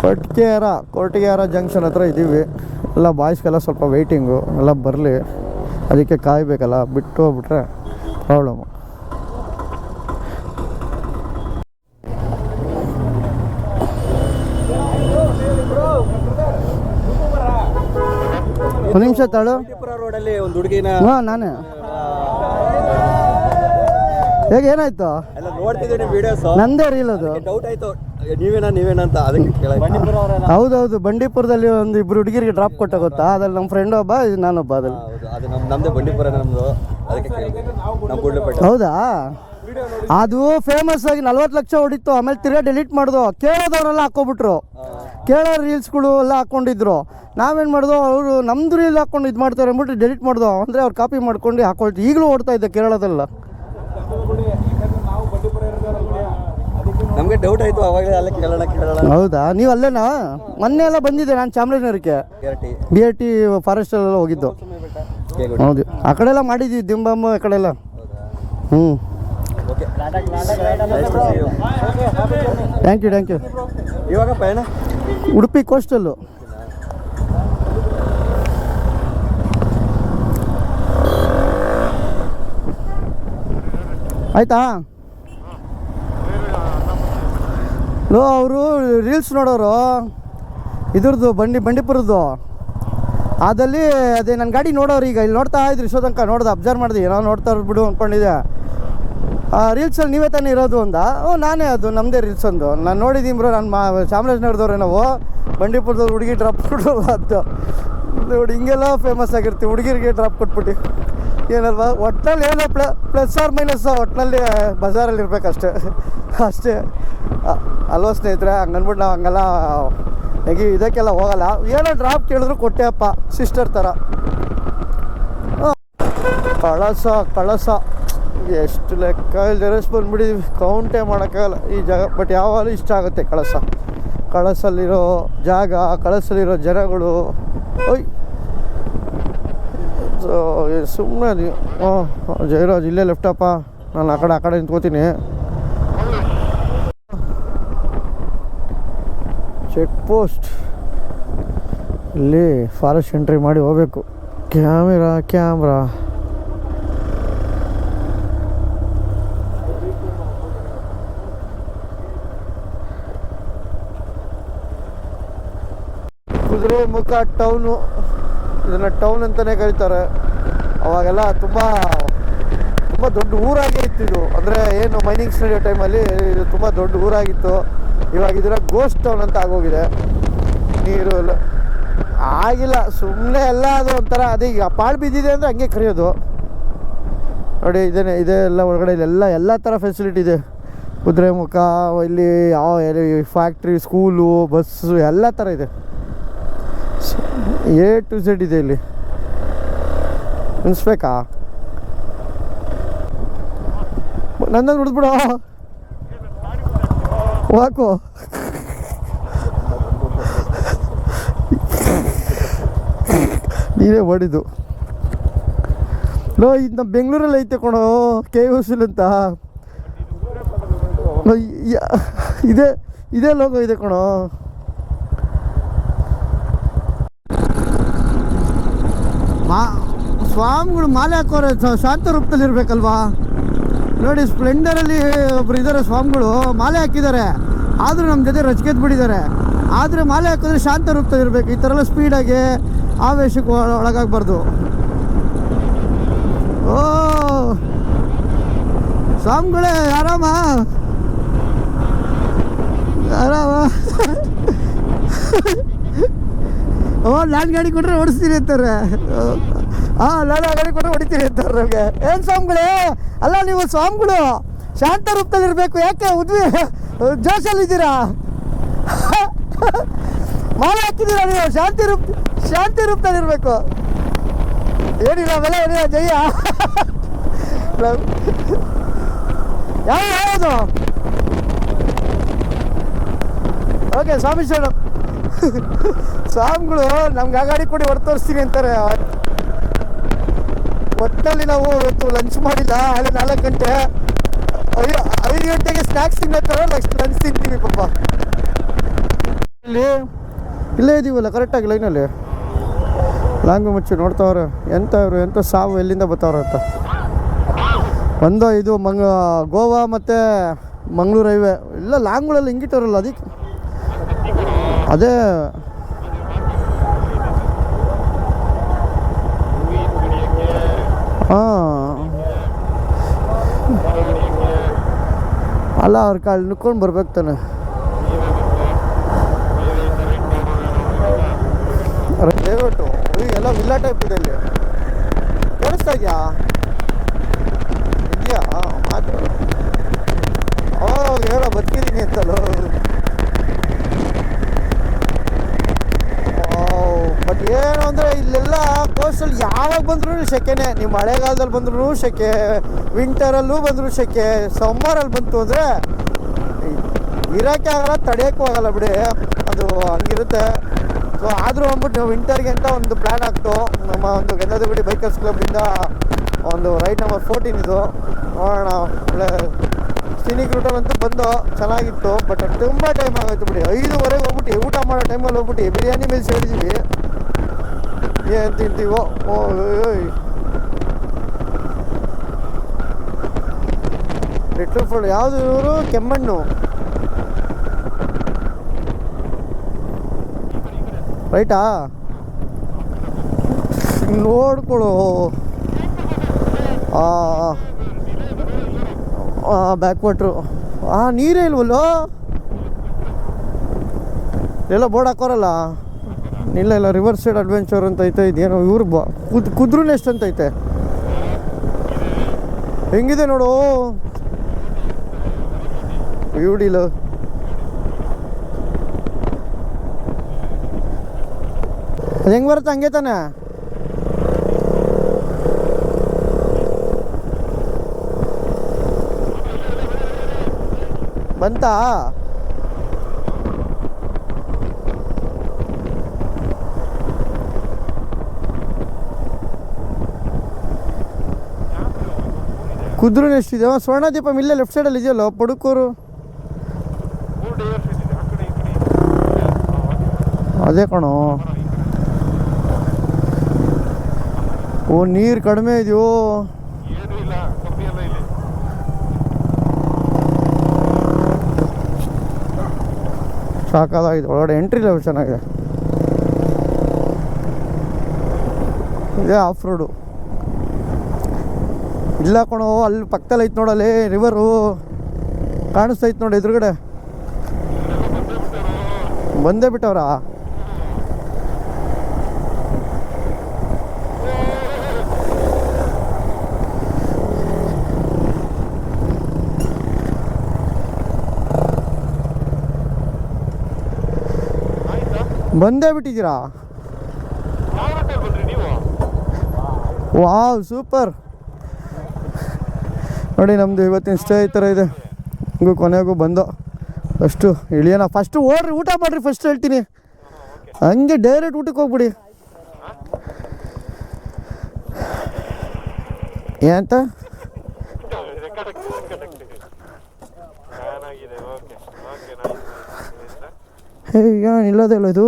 Kottigehara Kottigehara junction ಹತ್ರ ಇದ್ದೀವಿ. ಎಲ್ಲ ಬಾಯ್ಸ್ಗೆಲ್ಲ ಸ್ವಲ್ಪ ವೆಯ್ಟಿಂಗು ಎಲ್ಲ ಬರಲಿ. ಅದಕ್ಕೆ ಕಾಯಬೇಕಲ್ಲ ಬಿಟ್ಟು ಹೋಗ್ಬಿಟ್ರೆ ಪ್ರಾಬ್ಲಮ್ಮು ಒಂದು ನಿಮಿಷ ತಾಳು. ರೋಡಲ್ಲಿ ಒಂದು ಹುಡುಗಿನ ಹಾಂ ನಾನೇ. ಹೇಗೆ ಏನಾಯ್ತು? ಎಲ್ಲ ನೋಡ್ತಿದ್ದೀನಿ ವಿಡಿಯೋಸ್ ನಂದೇ ರೀಲ್ ಅದು. ಡೌಟ್ ಆಯ್ತು. ನೀವೇನಾ ನೀವೇನಾ ಅಂತ ಅದಕ್ಕೆ ಕೇಳ ಹೌದೌದು ಬಂಡೀಪುರದಲ್ಲಿ ಒಂದು ಇಬ್ರು ಹುಡುಗಿರಿಗೆ ಡ್ರಾಪ್ ಕೊಟ್ಟ ಗೊತ್ತಾ? ಅದ್ರಲ್ಲಿ ನಮ್ಮ ಫ್ರೆಂಡ್ ಒಬ್ಬ ಇದು ನಾನೊಬ್ಬ ಅದ್ರಲ್ಲಿ. ಹೌದು. ಅದು ನಮ್ ನಮ್ದೇ ಬಂಡೀಪುರ ನಮ್ದು. ಅದಕ್ಕೆ ಕೇಳಿದೆ. ನಮ್ಮ ಗುಡ್ಲಪೇಟೆ ಹೌದಾ? ಅದು ಫೇಮಸ್ ಆಗಿ ನಲ್ವತ್ತು ಲಕ್ಷ ಹೊಡಿತು ಆಮೇಲೆ ತಿರ್ಗಾ ಡಿಲೀಟ್ ಮಾಡ್ದು. ಕೇಳೋದವರೆಲ್ಲ ಹಾಕೋಬಿಟ್ರು ಕೇಳೋ ರೀಲ್ಸ್ಗಳು ಎಲ್ಲ ಹಾಕೊಂಡಿದ್ರು ನಾವೇನು ಮಾಡ್ದೋ ಅವರು ನಮ್ದು ರೀಲ್ ಹಾಕೊಂಡು ಇದು ಮಾಡ್ತಾರೆ ಅಂದ್ಬಿಟ್ಟು ಡಿಲೀಟ್ ಮಾಡ್ದೋ. ಅಂದರೆ ಅವ್ರು ಕಾಪಿ ಮಾಡ್ಕೊಂಡು ಹಾಕೊಳ್ತೀವಿ ಈಗಲೂ ಓಡ್ತಾ ಇದ್ದೆ ಕೇರಳದಲ್ಲ. ನಮ್ಗೆ ಡೌಟ್ ಆಯ್ತು ಅವಾಗಲೇ ಅಲ್ಲೇ ಕೇಳೋಣ ಕೇಳೋಣ. ಹೌದಾ? ನೀವು ಅಲ್ಲೇನಾ? ಮೊನ್ನೆ ಎಲ್ಲ ಬಂದಿದ್ದೆ ನಾನು ಚಾಮರಾಜನಗರಕ್ಕೆ. ಬಿ ಆರ್ ಟಿ ಫಾರೆಸ್ಟಲ್ಲೆಲ್ಲ ಹೋಗಿದ್ದು. ಹೌದು. ಆ ಕಡೆ ಎಲ್ಲ ಮಾಡಿದ್ವಿ ದಿಂಬಮ್ಮ ಆ ಕಡೆ ಎಲ್ಲ ಹ್ಞೂ ಥ್ಯಾಂಕ್ ಯು ಥ್ಯಾಂಕ್ ಯು ಇವಾಗ ಪಯಣ? ಉಡುಪಿ ಕೋಸ್ಟಲ್ಲು ಆಯ್ತಾ? ಲೋ ಅವರು ರೀಲ್ಸ್ ನೋಡೋರು. ಇದ್ರದ್ದು ಬಂಡಿ, ಬಂಡೀಪುರದ್ದು. ಅದಲ್ಲಿ ಅದೇ ನನ್ನ ಗಾಡಿ ನೋಡೋರು ಈಗ, ಇಲ್ಲಿ ನೋಡ್ತಾ ಇದ್ರಿ ತನಕ ನೋಡ್ದೆ ಅಬ್ಸರ್ವ್ ಮಾಡಿದೆ, ಏನೋ ನೋಡ್ತಾ ಬಿಡು ಅಂದ್ಕೊಂಡಿದ್ದೆ ರೀಲ್ಸಲ್ಲಿ ನೀವೇ ತಾನೇ ಇರೋದು ಅಂದ. ಓ, ನಾನೇ ಅದು ನಮ್ಮದೇ ರೀಲ್ಸ್ ಒಂದು. ನಾನು ನೋಡಿದ್ದೀನಿ ಬ್ರೋ, ನಾನು ಮಾ, ಚಾಮರಾಜನಗರದವ್ರೆ ನಾವು. ಬಂಡೀಪುರದವ್ರು ಹುಡುಗಿ ಡ್ರಾಪ್ ಕೊಡು ಅಂತ. ನೋಡಿ, ಹಿಂಗೆಲ್ಲ ಫೇಮಸ್ ಆಗಿರ್ತೀವಿ. ಹುಡುಗಿರಿಗೆ ಡ್ರಾಪ್ ಕೊಟ್ಬಿಟ್ಟು. ಏನಲ್ವಾ? ಒಟ್ನಲ್ಲಿ ಏನೋ ಪ್ಲ, ಪ್ಲಸ್ ಆರ್ ಮೈನಸ್ ಒಟ್ಟಿನಲ್ಲಿ ಬಜಾರಲ್ಲಿ ಇರ್ಬೇಕು ಅಷ್ಟೇ. ಅಲ್ವಾ ಸ್ನೇಹಿತರೆ? ಹಂಗನ್ಬಿಟ್ಟು ನಾವು ಹಂಗೆಲ್ಲ, ಹೆಂಗೆ ಇದಕ್ಕೆಲ್ಲ ಹೋಗಲ್ಲ. ಏನೋ ಡ್ರಾಪ್ ಕೇಳಿದ್ರು ಕೊಟ್ಟೆಯಪ್ಪ ಸಿಸ್ಟರ್ ಥರ ಕಳಸ ಕಳಸ. ಎಷ್ಟು ಲೆಕ್ಕ ಜರಸ್ ಬಂದ್ಬಿಟ್ಟಿದ್ವಿ ಕೌಂಟೇ ಮಾಡೋಕ್ಕಾಗಲ್ಲ ಈ ಜಾಗ ಬಟ್ ಯಾವಾಗಲೂ ಇಷ್ಟ ಆಗುತ್ತೆ ಕಳಸ. ಕಳಸಲ್ಲಿರೋ ಜಾಗ, ಕಳಸಲ್ಲಿರೋ ಜನಗಳು. ಓಯ್. ಸೊ ಸುಮ್ಮನೆ ಹಾಂ, ಜಯರಾಜ್ ಇಲ್ಲೇ ಲೆಫ್ಟಪ್ಪ. ನಾನು ಆ ಕಡೆ ಆ ಕಡೆ ನಿಂತ್ಕೋತೀನಿ. ಚೆಕ್ ಪೋಸ್ಟ್ ಇಲ್ಲಿ ಫಾರೆಸ್ಟ್ ಎಂಟ್ರಿ ಮಾಡಿ ಹೋಗ್ಬೇಕು. Camera, camera. ಕುದುರೆ ಮುಖ ಟೌನು. ಇದನ್ನು ಟೌನ್ ಅಂತಲೇ ಕರೀತಾರೆ. ಅವಾಗೆಲ್ಲ ತುಂಬ ತುಂಬ ದೊಡ್ಡ ಊರಾಗೇ ಇದು. ಅಂದರೆ ಏನು ಮೈನಿಂಗ್ಸ್ ನಡೆಯೋ ಟೈಮಲ್ಲಿ ಇದು ತುಂಬ ದೊಡ್ಡ ಊರಾಗಿತ್ತು. ಇವಾಗ ಇದರ ಗೋಸ್ಟ್ ಟೌನ್ ಅಂತ ಆಗೋಗಿದೆ. ನೀರು ಆಗಿಲ್ಲ ಸುಮ್ಮನೆ ಎಲ್ಲ ಅದು ಒಂಥರ, ಅದೇ ಈಗ ಪಾಳು ಬಿದ್ದಿದೆ ಅಂದರೆ ಹಂಗೆ ಕರೆಯೋದು. ನೋಡಿ ಇದೇನೆ ಇದೆ ಎಲ್ಲ ಒಳಗಡೆ ಇಲ್ಲೆಲ್ಲ ಎಲ್ಲ ಥರ ಫೆಸಿಲಿಟಿ ಇದೆ. ಕುದುರೆ ಮುಖ, ಇಲ್ಲಿ ಯಾವ ಫ್ಯಾಕ್ಟ್ರಿ ಸ್ಕೂಲು ಬಸ್ಸು ಎಲ್ಲ ಥರ ಇದೆ. ಎ ಟು ಝೆಡ್ ಇದೆ ಇಲ್ಲಿ. ಅನಿಸ್ಬೇಕಾ ನನ್ನ ನೋಡಿದ್ಬಿಡು. ವಾಕು ನೀವೇ ಮಾಡಿದ್ದು. ಲೋ, ಇದು ನಮ್ಮ ಬೆಂಗಳೂರಲ್ಲಿ ಐತೆ ಕಣೋ ಕೆ ಯು ಸಿಲ್ ಅಂತ. ಇದೇ ಇದೇ ಲೋಗೋ ಇದೆ ಕಣೋ. ಮಾ, ಸ್ವಾಮಿಗಳು ಮಾಲೆ ಹಾಕೋರೆ ಶಾಂತ ರೂಪದಲ್ಲಿ ಇರಬೇಕಲ್ವಾ ನೋಡಿ ಸ್ಪ್ಲೆಂಡರಲ್ಲಿ ಒಬ್ರು ಇದ್ದಾರೆ ಸ್ವಾಮಿಗಳು, ಮಾಲೆ ಹಾಕಿದ್ದಾರೆ. ಆದರೂ ನಮ್ಮ ಜೊತೆ ರಚಿಕೆತ್ ಬಿಟ್ಟಿದ್ದಾರೆ. ಆದರೆ ಮಾಲೆ ಹಾಕಿದ್ರೆ ಶಾಂತ ರೂಪದಲ್ಲಿ ಇರಬೇಕು. ಈ ಥರ ಎಲ್ಲ ಸ್ಪೀಡಾಗಿ ಆವೇಶಕ್ಕೆ ಒಳ- ಒಳಗಾಗಬಾರ್ದು. ಓ! ಸ್ವಾಮಿಗಳೇ, ಆರಾಮ? ಆರಾಮ? ಓ ನಾನು ಗಾಡಿ ಕೊಟ್ಟರೆ ಓಡಿಸ್ತೀನಿ ಅಂತಾರೆ. ಹಾಂ ನಾನು ಗಾಡಿ ಕೊಟ್ಟರೆ ಹೊಡಿತೀನಿ ಅಂತಾರೆ ನಮಗೆ. ಏನು ಸ್ವಾಮಿಗಳೇ? ಅಲ್ಲ, ನೀವು ಸ್ವಾಮಿಗಳು ಶಾಂತ ರೂಪದಲ್ಲಿ ಇರಬೇಕು ಯಾಕೆ ಉದ್ವಿ ಜೋಶಲ್ಲಿದ್ದೀರಾ? ಮಾಲೆ ಹಾಕಿದ್ದೀರಾ ನೀವು? ಶಾಂತಿ ರೂಪ ಶಾಂತಿ ರೂಪದಲ್ಲಿ ಇರಬೇಕು ಏನಿಲ್ಲ, ಬೆಲೆ ಏನಿಲ್ಲ, ಜಯ. ಯಾವ ಯಾವುದು ಓಕೆ ಸ್ವಾಮಿ ಸ್ವಾಮಿಗಳು ನಮ್ಗೆ ಆ ಗಾಡಿ ಕೊಡಿ ಹೊರತು ತೋರಿಸ್ತೀನಿ ಅಂತಾರೆ. ಒಟ್ಟಿನಲ್ಲಿ ನಾವು ಇವತ್ತು ಲಂಚ್ ಮಾಡಿಲ್ಲ ಅಲ್ಲಿ ನಾಲ್ಕು ಗಂಟೆ, ಐದು ಐದು ಗಂಟೆಗೆ ಸ್ನ್ಯಾಕ್ಸ್ ತಿನ್ನತ್ತಾರೆ ಲಂಚ್ ತಿಂತೀವಿ ಪಾಪ. ಇಲ್ಲಿ, ಇಲ್ಲೇ ಇದೀವಲ್ಲ ಕರೆಕ್ಟಾಗಿ ಲೈನಲ್ಲಿ ಲಾಂಗ್ ಮುಚ್ಚಿ ನೋಡ್ತಾವ್ರೆ ಎಂತ ಇವರು ಎಂತ ಸಾವು ಎಲ್ಲಿಂದ ಬರ್ತಾವ್ರೆ ಅಂತ. ಒಂದು ಇದು ಮಂಗ, ಗೋವಾ ಮತ್ತು ಮಂಗಳೂರು ಹೈವೇ. ಇಲ್ಲ ಲಾಂಗ್ಗಳಲ್ಲಿ ಹಿಂಗಿಟ್ಟವ್ರಲ್ಲ, ಅದಕ್ಕೆ. ಅದೇ ಹಾಂ. ಅಲ್ಲ, ಅವ್ರ ಕಾಲು ನುಕ್ಕೊಂಡು ಬರ್ಬೇಕು ತಾನೆ. ದಯವಿಟ್ಟು ಎಲ್ಲ ವಿಲ್ಲಾ ಟೈಪ್ ಇದೆ ಅಲ್ಲಿ. ಕೇಳಿಸ್ತಾ ಇದೆಯಾ? ಇದೆಯಾ? ಮಾತು ಅವಾಗ ಹೇಳೋ ಬರ್ತಿದ್ದೀನಿ ಅಂತಲೋ ಬಟ್ ಏನು ಅಂದರೆ ಇಲ್ಲೆಲ್ಲ ಕೋಸ್ಟಲ್ಲಿ ಯಾವಾಗ ಬಂದ್ರೂ ಸೆಕೆನೇ. ನೀವು ಮಳೆಗಾಲದಲ್ಲಿ ಬಂದ್ರೂ ಸೆಕೆ ವಿಂಟರಲ್ಲೂ ಬಂದರೂ ಸೆಕೆ ಸಮ್ಮರಲ್ಲಿ ಬಂತು ಅಂದರೆ ಇರೋಕ್ಕೆ ಆಗಲ್ಲ, ತಡೆಯೋಕ್ಕೂ ಆಗಲ್ಲ ಬಿಡಿ. ಅದು ಹಂಗಿರುತ್ತೆ. ಸೊ ಆದರೂ ಅಂದ್ಬಿಟ್ಟು ನಾವು ವಿಂಟರ್ಗೆ ಅಂತ ಒಂದು ಪ್ಲ್ಯಾನ್ ಆಗ್ತು ನಮ್ಮ ಒಂದು ಗಂಧದಗುಡಿ ಬೈಕರ್ಸ್ ಕ್ಲಬ್ಬಿಂದ ಒಂದು ರೈಟ್ ನಂಬರ್ ಫೋರ್ಟೀನ್ ಇದು. ನೋಡೋಣ, ಒಳ್ಳೆ ಸಿನಿಕ್ ರೂಟಲ್ಲಂತೂ ಬಂದು ಚೆನ್ನಾಗಿತ್ತು. ಬಟ್ ತುಂಬ ಟೈಮ್ ಆಗೋಯ್ತು ಬಿಡಿ. ಐದುವರೆಗೆ ಹೋಗ್ಬಿಟ್ಟು, ಊಟ ಮಾಡೋ ಟೈಮಲ್ಲಿ ಹೋಗ್ಬಿಟ್ಟು, ಬಿರಿಯಾನಿ ಮೇಲೆ ಸೇರಿದ್ವಿ ಏನು ತಿಂತೀವೋ ಓ ಲಿಟ್ಲ್ ಫುಡ್ ಯಾವುದು ಇವರು ಕೆಮ್ಮಣ್ಣು ರೈಟಾ ನೋಡ್ಕೊಳು ಬ್ಯಾಕ್ ವಾಟ್ರು ಹಾಂ ನೀರೇ ಇಲ್ವಲ್ಲೋ ಎಲ್ಲ ಬೋರ್ಡ್ ಹಾಕೋರಲ್ಲ ಇಲ್ಲ ಇಲ್ಲ ರಿವರ್ಸ್ ಸೈಡ್ ಅಡ್ವೆಂಚರ್ ಅಂತ ಐತೆ, ಇದೇನೋ ಇವ್ರು ಬ ಕುದ್ ಕುದ್ರು ನೆಸ್ಟ್ ಅಂತ ಐತೆ? ಹೆಂಗಿದೆ ನೋಡು? ಬ್ಯೂಟಿಲ ಅದು ಹೆಂಗೆ ಬರುತ್ತೆ? ಹಂಗೆ ತಾನೆ? ಬಂತಾ? ಕುದ್ರು ಎಷ್ಟಿದೆ ಸ್ವರ್ಣದೀಪ ಇಲ್ಲೇ ಲೆಫ್ಟ್ ಸೈಡಲ್ಲಿ ಇದೆಯಲ್ಲ? ಪಡುಕೂರು. ಅದೇ ಕಣೋ. ಓ, ನೀರು ಕಡಿಮೆ ಇದೆಯೋ. ಸಾಕಾಗಿದೆ ಒಳಗಡೆ ಎಂಟ್ರಿ ಲೆವೆಲ್ ಚೆನ್ನಾಗಿದೆ. ಇದೇ ಆಫ್ ರೋಡು ಇಲ್ಲ ಕಣೋ ಅಲ್ಲಿ ಪಕ್ಕದಲ್ಲಿ ಐತೆ ನೋಡಲ್ಲಿ ರಿವರು ಕಾಣಿಸ್ತೈತೆ ನೋಡಿ ಎದುರುಗಡೆ. ಬಂದೇ ಬಿಟ್ಟವ್ರಾ? ಬಂದೇ ಬಿಟ್ಟಿದ್ದೀರಾ? Wow super. ನೋಡಿ ನಮ್ಮದು ಇವತ್ತಿನ ಸ್ಟೇ ಈ ಥರ ಇದೆ. ಹಿಂಗೂ ಕೊನೆಗೂ ಬಂದು ಫಸ್ಟು ಇಳಿಯೋಣ. ಫಸ್ಟು ಓಡ್ರಿ, ಊಟ ಮಾಡಿರಿ ಫಸ್ಟ್ ಹೇಳ್ತೀನಿ. ಹಂಗೆ ಡೈರೆಕ್ಟ್ ಊಟಕ್ಕೆ ಹೋಗ್ಬಿಡಿ. ಏನಂತ ರೆಕಾರ್ಡ್ ಆಗ್ತಿದೆ ರೆಕಾರ್ಡ್ ಓಕೆ ಓಕೆ ಹೇ ಏನು ಇಲ್ಲೋದಿಲ್ಲ ಇದು.